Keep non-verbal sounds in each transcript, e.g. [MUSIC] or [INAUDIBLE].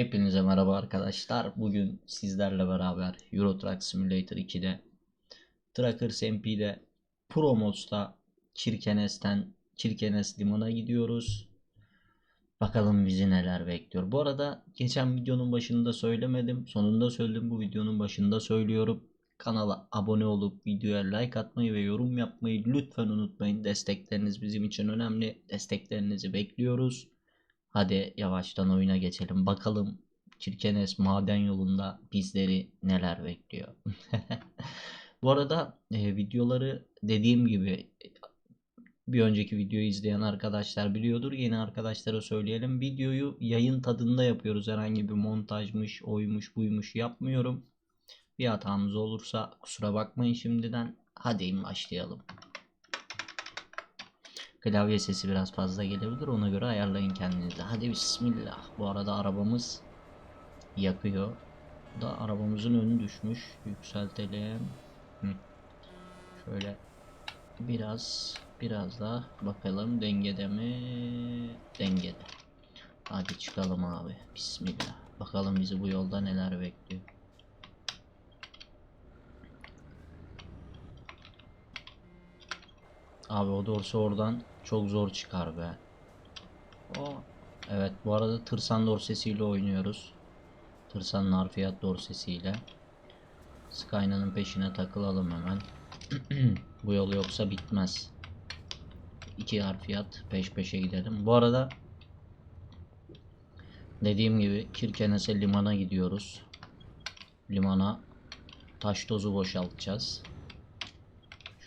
Hepinize merhaba arkadaşlar. Bugün sizlerle beraber Euro Truck Simulator 2'de Truckers MP'de Pro Mods'ta Kirkenes'ten Kirkenes Liman'a gidiyoruz. Bakalım bizi neler bekliyor. Bu arada geçen videonun başında söylemedim. Sonunda söyledim. Bu videonun başında söylüyorum. Kanala abone olup videoya like atmayı ve yorum yapmayı lütfen unutmayın. Destekleriniz bizim için önemli. Desteklerinizi bekliyoruz. Hadi yavaştan oyuna geçelim. Bakalım Kirkenes maden yolunda bizleri neler bekliyor. [LAUGHS] Bu arada e, videoları dediğim gibi bir önceki videoyu izleyen arkadaşlar biliyordur. Yeni arkadaşlara söyleyelim. Videoyu yayın tadında yapıyoruz. Herhangi bir montajmış, oymuş, buymuş yapmıyorum. Bir hatamız olursa kusura bakmayın şimdiden. Hadi başlayalım. Klavye sesi biraz fazla gelebilir. Ona göre ayarlayın kendinizi. Hadi bismillah. Bu arada arabamız yakıyor. Da arabamızın önü düşmüş. Yükseltelim. Hı. Şöyle biraz biraz daha bakalım dengede mi? Dengede. Hadi çıkalım abi. Bismillah. Bakalım bizi bu yolda neler bekliyor. Abi o doğrusu oradan çok zor çıkar be. O. Evet bu arada tırsan dorsesiyle oynuyoruz. Tırsan narfiyat dorsesiyle. Skyna'nın peşine takılalım hemen. [CLEARS THROAT] bu yol yoksa bitmez. İki harfiyat peş peşe gidelim. Bu arada dediğim gibi Kirkenes'e limana gidiyoruz. Limana taş tozu boşaltacağız.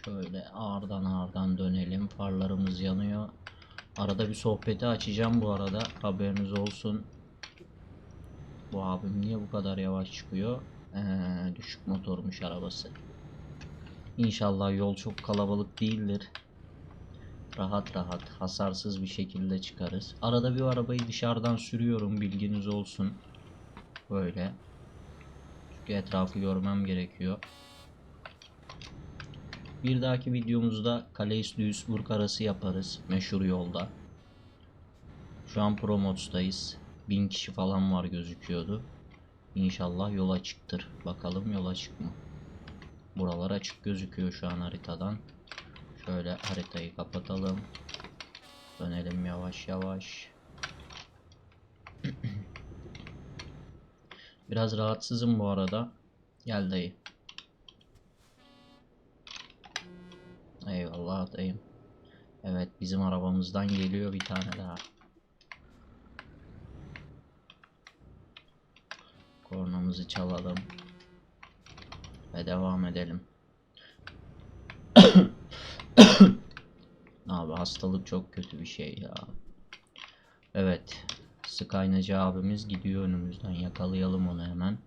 Şöyle ağırdan ağırdan dönelim. Farlarımız yanıyor. Arada bir sohbeti açacağım bu arada. Haberiniz olsun. Bu abim niye bu kadar yavaş çıkıyor? Ee, düşük motormuş arabası. İnşallah yol çok kalabalık değildir. Rahat rahat hasarsız bir şekilde çıkarız. Arada bir arabayı dışarıdan sürüyorum bilginiz olsun. Böyle. Çünkü etrafı görmem gerekiyor. Bir dahaki videomuzda Calais Duisburg arası yaparız. Meşhur yolda. Şu an Pro Mods'tayız. 1000 kişi falan var gözüküyordu. İnşallah yol açıktır. Bakalım yol açık mı? Buralar açık gözüküyor şu an haritadan. Şöyle haritayı kapatalım. Dönelim yavaş yavaş. [CLEARS THROAT] Biraz rahatsızım bu arada. Gel dayı. Eyvallah dayım. Evet bizim arabamızdan geliyor bir tane daha. Kornamızı çalalım. Ve devam edelim. [COUGHS] Abi hastalık çok kötü bir şey ya. Evet. Sık aynacı abimiz gidiyor önümüzden. Yakalayalım onu hemen.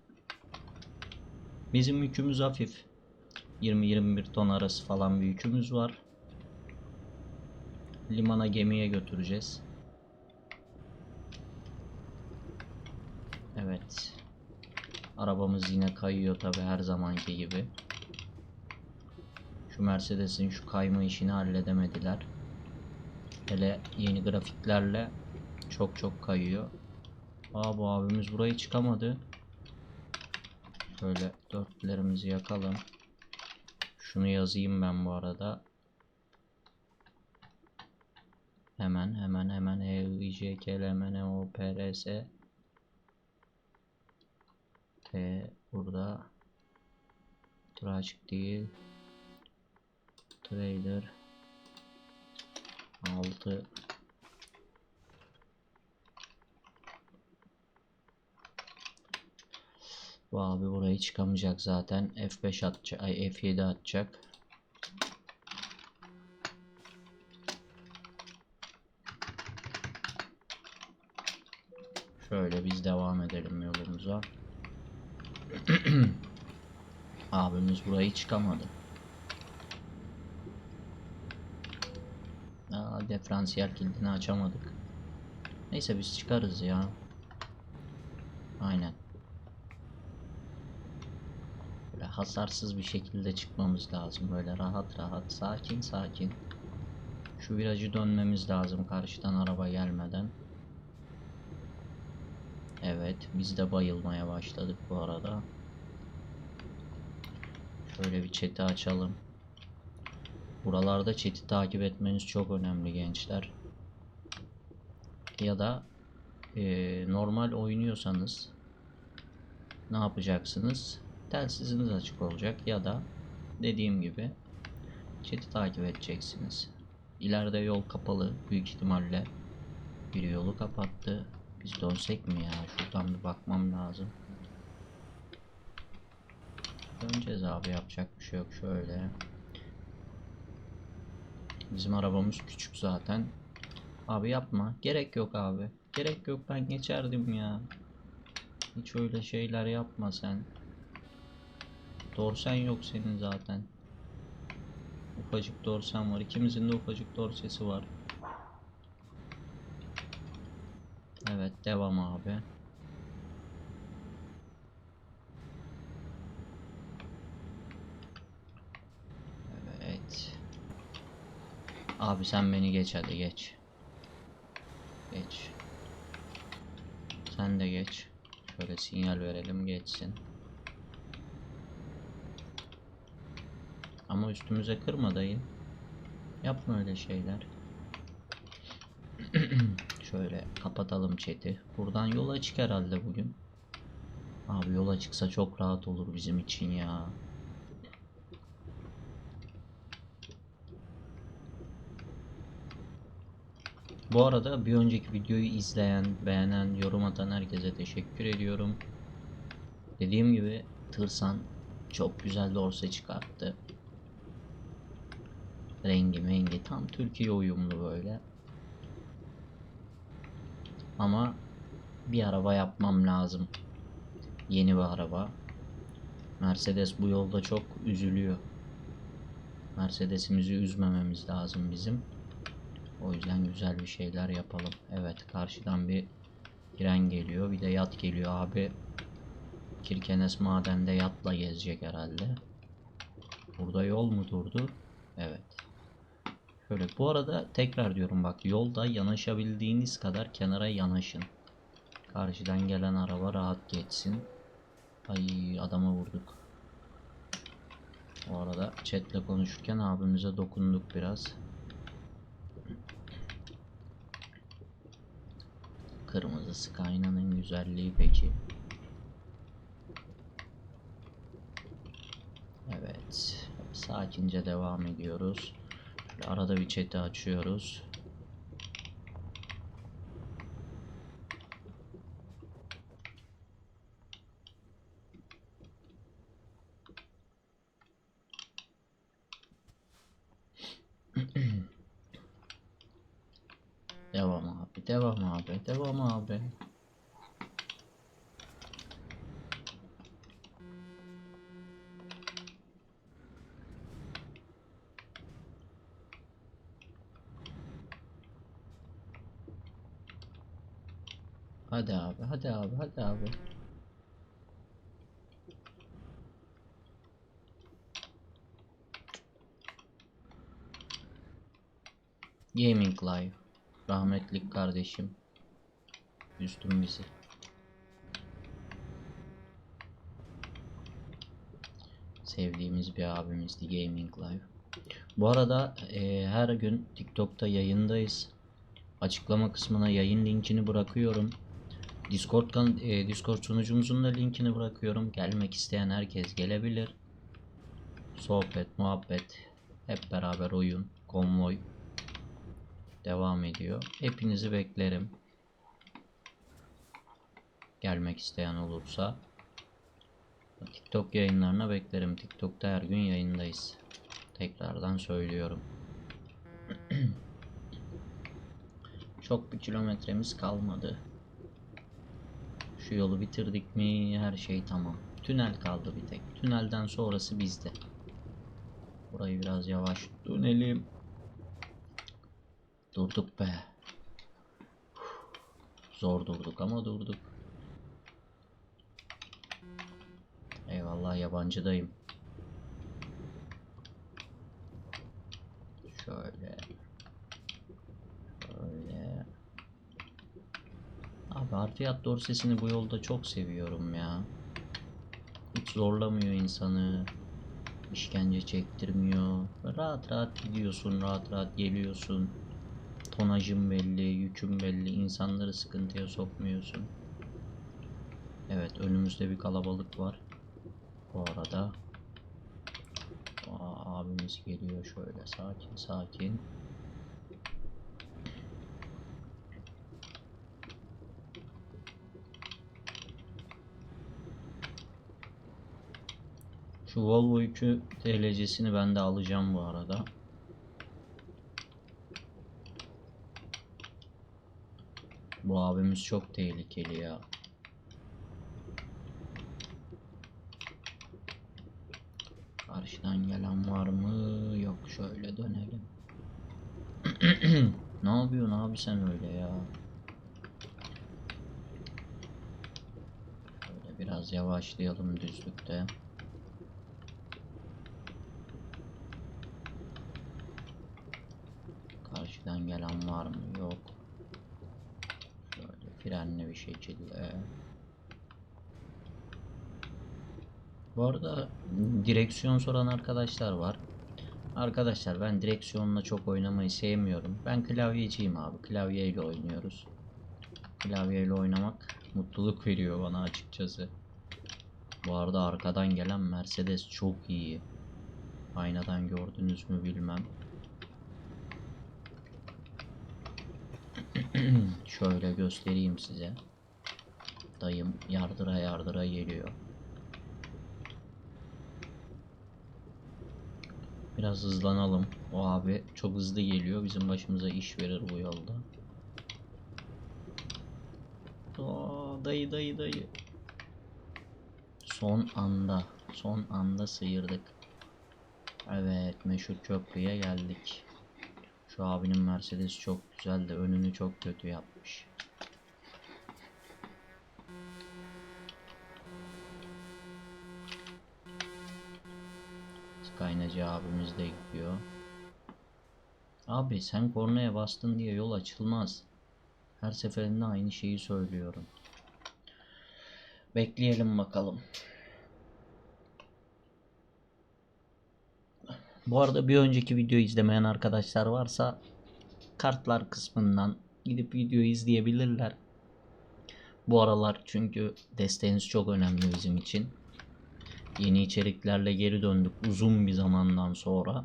Bizim yükümüz hafif. 20-21 ton arası falan bir yükümüz var. Limana gemiye götüreceğiz. Evet. Arabamız yine kayıyor tabi her zamanki gibi. Şu Mercedes'in şu kayma işini halledemediler. Hele yeni grafiklerle çok çok kayıyor. Aa bu abimiz burayı çıkamadı. Şöyle dörtlerimizi yakalım. Şunu yazayım ben bu arada. Hemen hemen hemen. E I J K L M N O P R S T burada. Tura değil. Trailer 6 Bu abi burayı çıkamayacak zaten. F5 atacak. Ay F7 atacak. Şöyle biz devam edelim yolumuza. [CLEARS THROAT] Abimiz burayı çıkamadı. Aa, diferansiyel kilidini açamadık. Neyse biz çıkarız ya. Aynen. Böyle hasarsız bir şekilde çıkmamız lazım. Böyle rahat rahat, sakin sakin. Şu virajı dönmemiz lazım karşıdan araba gelmeden. Evet. Biz de bayılmaya başladık bu arada. Şöyle bir chat'i açalım. Buralarda chat'i takip etmeniz çok önemli gençler. Ya da eee, normal oynuyorsanız ne yapacaksınız? Telsiziniz açık olacak ya da dediğim gibi chat'i takip edeceksiniz. İleride yol kapalı büyük ihtimalle. Biri yolu kapattı. Biz dönsek mi ya? Şuradan bir bakmam lazım. Döneceğiz abi yapacak bir şey yok şöyle. Bizim arabamız küçük zaten. Abi yapma. Gerek yok abi. Gerek yok ben geçerdim ya. Hiç öyle şeyler yapma sen. Dorsen yok senin zaten. Ufacık dorsen var. İkimizin de ufacık dorsesi var. Evet devam abi. Evet. Abi sen beni geç hadi geç. Geç. Sen de geç. Şöyle sinyal verelim geçsin. Ama üstümüze kırma dayı. Yapma öyle şeyler. [CLEARS THROAT] Şöyle kapatalım chat'i. Buradan yola çık herhalde bugün. Abi yola çıksa çok rahat olur bizim için ya. Bu arada bir önceki videoyu izleyen, beğenen, yorum atan herkese teşekkür ediyorum. Dediğim gibi Tırsan çok güzel dorse çıkarttı. Rengi mengi tam Türkiye uyumlu böyle. Ama bir araba yapmam lazım. Yeni bir araba. Mercedes bu yolda çok üzülüyor. Mercedes'imizi üzmememiz lazım bizim. O yüzden güzel bir şeyler yapalım. Evet karşıdan bir tren geliyor. Bir de yat geliyor abi. Kirkenes madende yatla gezecek herhalde. Burada yol mu durdu? Evet. Şöyle bu arada tekrar diyorum bak yolda yanaşabildiğiniz kadar kenara yanaşın. Karşıdan gelen araba rahat geçsin. Ay adama vurduk. Bu arada chatle konuşurken abimize dokunduk biraz. Kırmızı Skyline'ın güzelliği peki. Evet. Sakince devam ediyoruz. Arada bir chat'i açıyoruz. [CLEARS THROAT] Devam abi, devam abi, devam abi. Hadi abi, hadi abi, hadi abi. Gaming Live. Rahmetlik kardeşim. Üstün bizi. Sevdiğimiz bir abimizdi Gaming Live. Bu arada e, her gün TikTok'ta yayındayız. Açıklama kısmına yayın linkini bırakıyorum. Discord kan e, Discord sunucumuzun da linkini bırakıyorum. Gelmek isteyen herkes gelebilir. Sohbet, muhabbet, hep beraber oyun, konvoy devam ediyor. Hepinizi beklerim. Gelmek isteyen olursa TikTok yayınlarına beklerim. TikTok'ta her gün yayındayız. Tekrardan söylüyorum. [CLEARS THROAT] Çok bir kilometremiz kalmadı. Şu yolu bitirdik mi her şey tamam. Tünel kaldı bir tek. Tünelden sonrası bizde. Burayı biraz yavaş dönelim. Durduk be. Zor durduk ama durduk. Eyvallah yabancıdayım. Şöyle. Böyle. Abi harfiyat dorsesini bu yolda çok seviyorum ya. Hiç zorlamıyor insanı. İşkence çektirmiyor. Rahat rahat gidiyorsun, rahat rahat geliyorsun. Tonajın belli, yükün belli. insanları sıkıntıya sokmuyorsun. Evet, önümüzde bir kalabalık var. Bu arada. Aa, abimiz geliyor şöyle sakin sakin. Şu Volvo 2 TLC'sini ben de alacağım bu arada. Bu abimiz çok tehlikeli ya. Karşıdan gelen var mı? Yok şöyle dönelim. [CLEARS THROAT] ne yapıyorsun abi sen öyle ya? Böyle biraz yavaşlayalım düzlükte. Karşıdan gelen var mı? Yok. Şöyle frenli bir şekilde. Bu arada direksiyon soran arkadaşlar var. Arkadaşlar ben direksiyonla çok oynamayı sevmiyorum. Ben klavyeciyim abi. Klavyeyle oynuyoruz. Klavyeyle oynamak mutluluk veriyor bana açıkçası. Bu arada arkadan gelen Mercedes çok iyi. Aynadan gördünüz mü bilmem. [CLEARS THROAT] Şöyle göstereyim size. Dayım yardıra yardıra geliyor. Biraz hızlanalım. O abi çok hızlı geliyor. Bizim başımıza iş verir bu yolda. Aa, dayı dayı dayı. Son anda. Son anda sıyırdık. Evet meşhur köprüye geldik. Şu abinin Mercedes çok güzel de önünü çok kötü yapmış. Kaynacı abimiz de gidiyor. Abi sen kornaya bastın diye yol açılmaz. Her seferinde aynı şeyi söylüyorum. Bekleyelim bakalım. Bu arada bir önceki videoyu izlemeyen arkadaşlar varsa kartlar kısmından gidip videoyu izleyebilirler. Bu aralar çünkü desteğiniz çok önemli bizim için. Yeni içeriklerle geri döndük uzun bir zamandan sonra.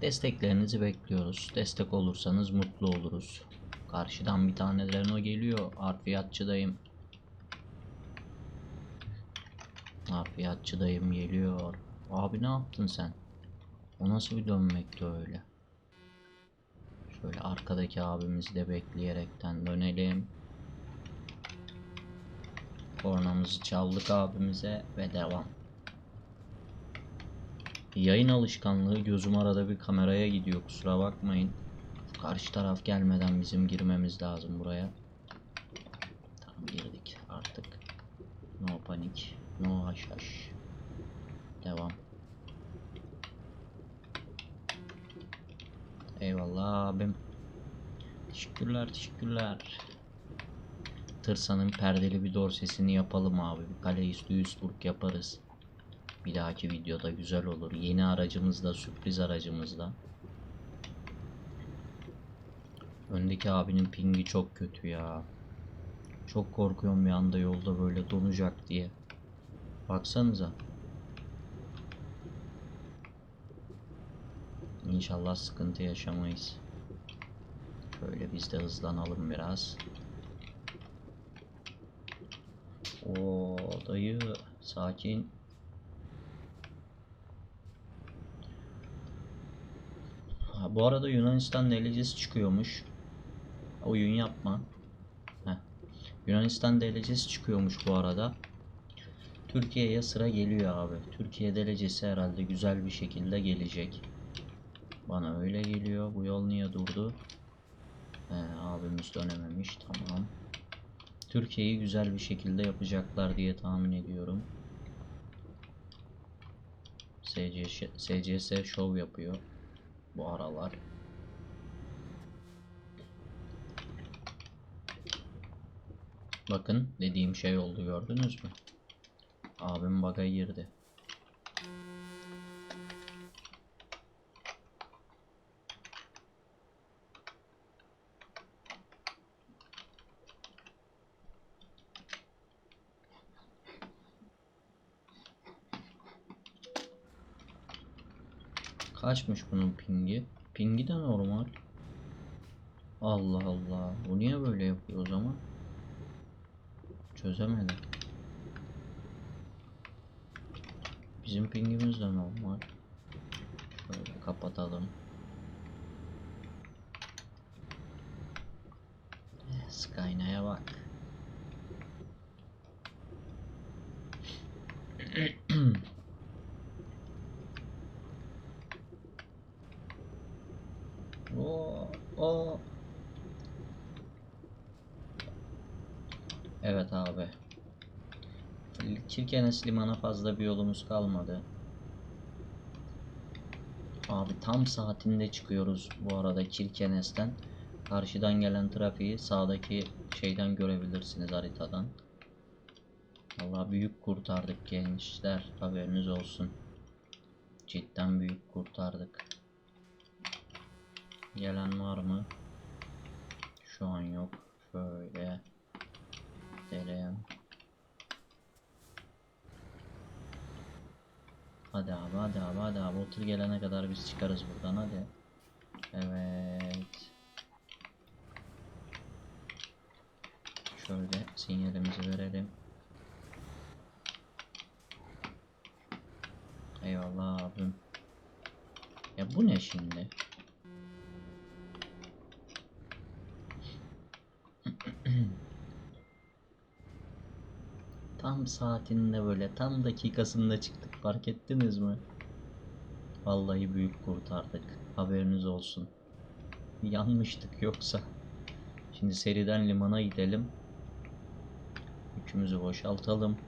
Desteklerinizi bekliyoruz. Destek olursanız mutlu oluruz. Karşıdan bir tane Renault geliyor. Harfiyatçıdayım. Harfiyatçıdayım geliyor. Abi ne yaptın sen? O nasıl bir dönmekti öyle? Şöyle arkadaki abimizi de bekleyerekten dönelim. Kornamızı çaldık abimize ve devam. Yayın alışkanlığı gözüm arada bir kameraya gidiyor kusura bakmayın. Şu karşı taraf gelmeden bizim girmemiz lazım buraya. Tamam girdik artık. No panik, no haşhaş. Devam. Eyvallah abim. Teşekkürler teşekkürler. Tırsa'nın perdeli bir dorsesini yapalım abi. Bir kale üstü Duisburg yaparız. Bir dahaki videoda güzel olur. Yeni aracımızla, sürpriz aracımızla. Öndeki abinin pingi çok kötü ya. Çok korkuyorum bir anda yolda böyle donacak diye. Baksanıza. İnşallah sıkıntı yaşamayız. Şöyle biz de hızlanalım biraz. O dayı sakin. Ha, bu arada Yunanistan delicesi çıkıyormuş. Oyun yapma. Heh. Yunanistan delicesi çıkıyormuş bu arada. Türkiye'ye sıra geliyor abi. Türkiye derecesi herhalde güzel bir şekilde gelecek. Bana öyle geliyor. Bu yol niye durdu? He, abimiz dönememiş. Tamam. Türkiye'yi güzel bir şekilde yapacaklar diye tahmin ediyorum. SCS, SCS şov yapıyor bu aralar. Bakın dediğim şey oldu gördünüz mü? Abim baga girdi. Kaçmış bunun pingi? Pingi de normal. Allah Allah. Bu niye böyle yapıyor o zaman? Çözemedim. Bizim pingimiz de normal. Şöyle kapatalım. Eh, Skyna'ya bak. [CLEARS THROAT] Oo, oo. Evet abi. Kirkenes limana fazla bir yolumuz kalmadı. Abi tam saatinde çıkıyoruz bu arada Kirkenes'ten. Karşıdan gelen trafiği sağdaki şeyden görebilirsiniz haritadan. Vallahi büyük kurtardık gençler. Haberiniz olsun. Cidden büyük kurtardık. Gelen var mı? Şu an yok. Şöyle. Gidelim. Hadi abi hadi abi hadi abi otur gelene kadar biz çıkarız buradan hadi. Evet. Şöyle sinyalimizi verelim. Eyvallah abim. Ya bu ne şimdi? Tam saatinde böyle tam dakikasında çıktık fark ettiniz mi? Vallahi büyük kurtardık. Haberiniz olsun. Yanmıştık yoksa. Şimdi seriden limana gidelim. Yükümüzü boşaltalım.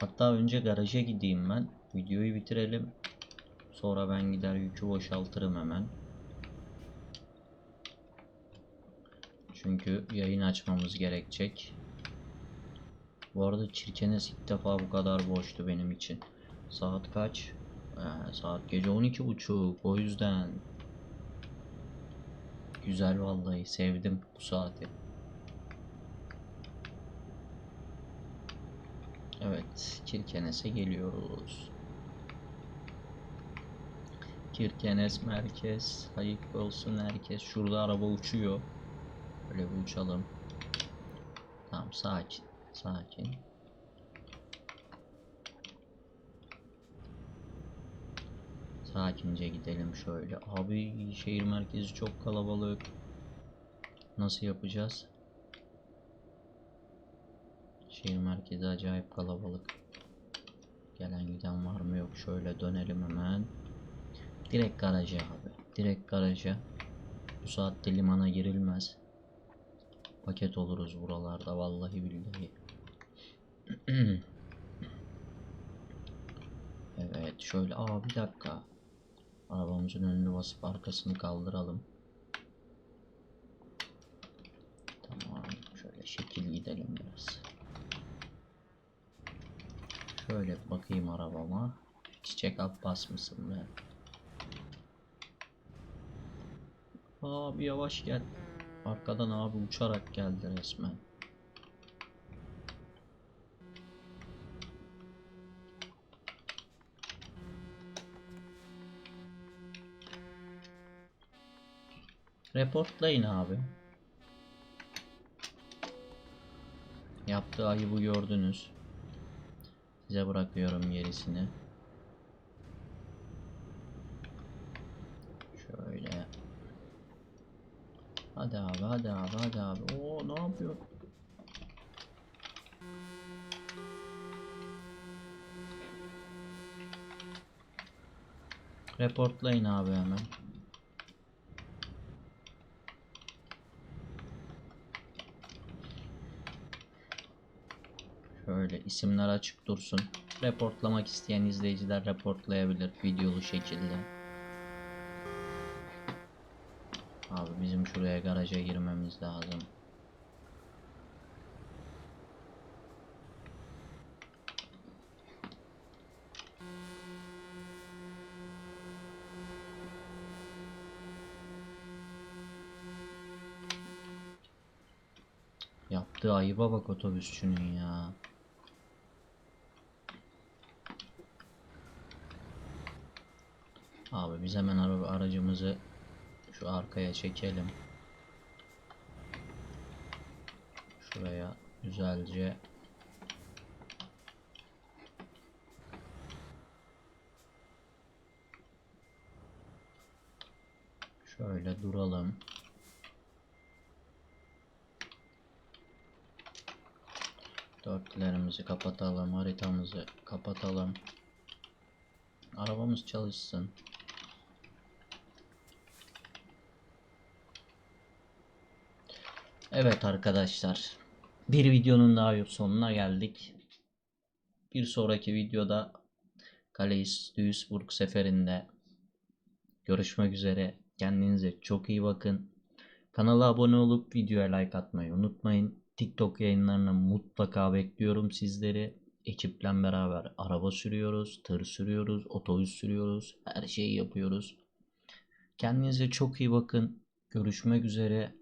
Hatta önce garaja gideyim ben. Videoyu bitirelim. Sonra ben gider yükü boşaltırım hemen. Çünkü yayın açmamız gerekecek. Bu arada Çirkenes ilk defa bu kadar boştu benim için. Saat kaç? Ee, saat gece 12.30 o yüzden. Güzel vallahi sevdim bu saati. Evet, Kirkenes'e geliyoruz. Kirkenes merkez, hayırlı olsun herkes. Şurada araba uçuyor. Böyle bir uçalım. Tamam sakin, sakin. Sakince gidelim şöyle. Abi şehir merkezi çok kalabalık. Nasıl yapacağız? Şehir merkezi acayip kalabalık. Gelen giden var mı yok. Şöyle dönelim hemen. Direkt garaja abi. Direkt garaja. Bu saatte limana girilmez. Paket oluruz buralarda vallahi billahi. [CLEARS THROAT] evet şöyle aa bir dakika. Arabamızın önünü basıp arkasını kaldıralım. Tamam şöyle şekil gidelim biraz. Şöyle bakayım arabama. Çiçek Abbas mısın be? Abi yavaş gel. Arkadan abi uçarak geldi resmen. Reportlayın abi. Yaptığı ayıbı gördünüz. Size bırakıyorum gerisini. Şöyle. Hadi abi hadi abi hadi abi. Oo ne yapıyor? Reportlayın abi hemen. İsimler açık dursun. Reportlamak isteyen izleyiciler reportlayabilir videolu şekilde. Abi bizim şuraya garaja girmemiz lazım. Yaptığı ayıba bak otobüsçünün ya. Abi biz hemen ara- aracımızı şu arkaya çekelim. Şuraya güzelce şöyle duralım. Dörtlerimizi kapatalım, haritamızı kapatalım. Arabamız çalışsın. Evet arkadaşlar. Bir videonun daha sonuna geldik. Bir sonraki videoda Calais Duisburg seferinde görüşmek üzere. Kendinize çok iyi bakın. Kanala abone olup videoya like atmayı unutmayın. TikTok yayınlarına mutlaka bekliyorum sizleri. Ekiple beraber araba sürüyoruz, tır sürüyoruz, otobüs sürüyoruz. Her şeyi yapıyoruz. Kendinize çok iyi bakın. Görüşmek üzere.